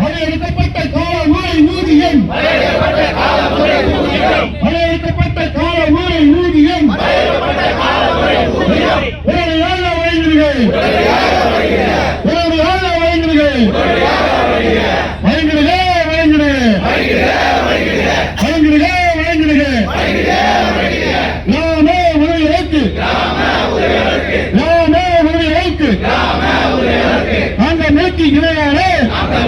வரையறுக்கப்பட்ட கால முறை ஊதியம். வரையறுக்கப்பட்ட கால முறை ஊதியம் உடனடியாக வழங்குகிறேன் உடனடியாக வழங்குகிறேன் வழங்குகிறே நாம அந்த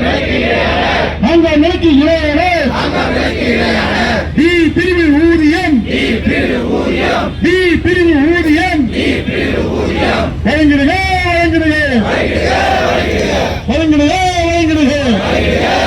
நிலைக்கு இணையான அந்த நிலைக்கு இணையான டி பிரிவு ஊதியம். டி பிரிவு ஊதியம். வழங்கிடுக வழங்கிடுக. வழங்கிடுக வழங்கிடுக.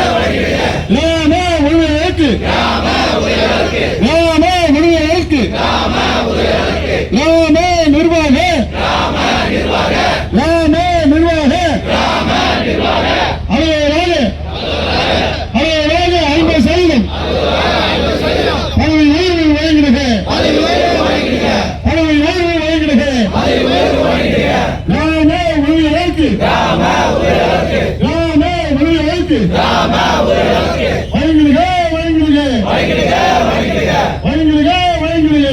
உதவிகளுக்கு வழங்கிடுக வழங்கிடுக வழங்கிடுக வழங்கிடுக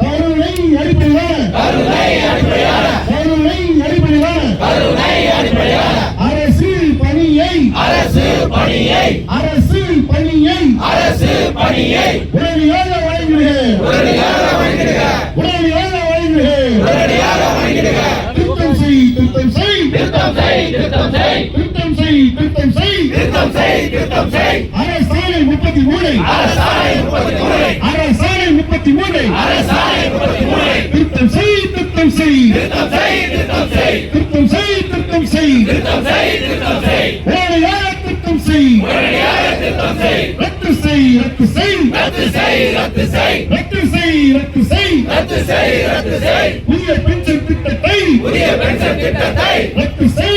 கருணை அடிப்படையிலான கருணை அடிப்படையிலான அரசு பணியை அரசு பணியை அரசு பணியை அரசு பணியை உடனடியாக வழங்கிடுக. உடனடியாக வழங்கிடுக. உடனடியாக வழங்கிடுக உடனடியாக வழங்கிடுக திருத்தம் செய் திருத்தம் செய். திருத்தம் செய் திருத்தம் செய். திருத்தம் செய் திருத்தம் செய் திருத்தம் செய். திருத்தம் செய் அரசாணை முப்பத்தி மூணு. அரசாணை முப்பத்தி மூணு. அரசாணை முப்பத்தி மூணு. அரசாணை முப்பத்தி மூணு. திருத்தம் செய் திருத்தம் செய். திருத்தம் செய் திருத்தம் செய். திருத்தம் செய் திருத்தம் செய். திருத்தம் செய் திருத்தம் செய். உடனடியாக திருத்தம் செய். உடனடியாக திருத்தம் செய். ரத்து செய் ரத்து செய். ரத்து செய் ரத்து செய். ரத்து செய் ரத்து செய். ரத்து செய் ரத்து செய். புதிய பென்ஷன் திட்டத்தை புதிய பென்ஷன் திட்டத்தை ரத்து செய்.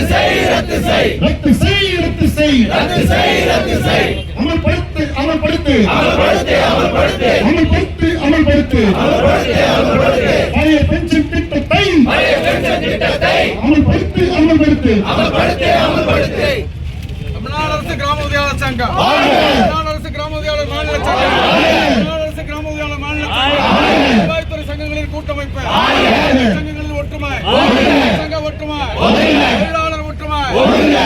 ரத்து செய் ரத்து செய். ரத்து செய் ரத்து செய். ரத்து செய் ரத்து செய். அமல்படுத்து அமல்படுத்து. அமல்படுத்து அமல்படுத்து. அமல்படுத்து அமல்படுத்து. அமல்படுத்து அமல்படுத்து. பழைய பென்ஷன் திட்டத்தை பழைய பென்ஷன் திட்டத்தை அமல்படுத்து அமல்படுத்து. அமல்படுத்து அமல்படுத்து. தமிழ்நாடு அரசு கிராம உதவியாளர் சங்கம் தமிழ்நாடு அரசு கிராம உதவியாளர் மாநில சங்கம் ஒழுங்க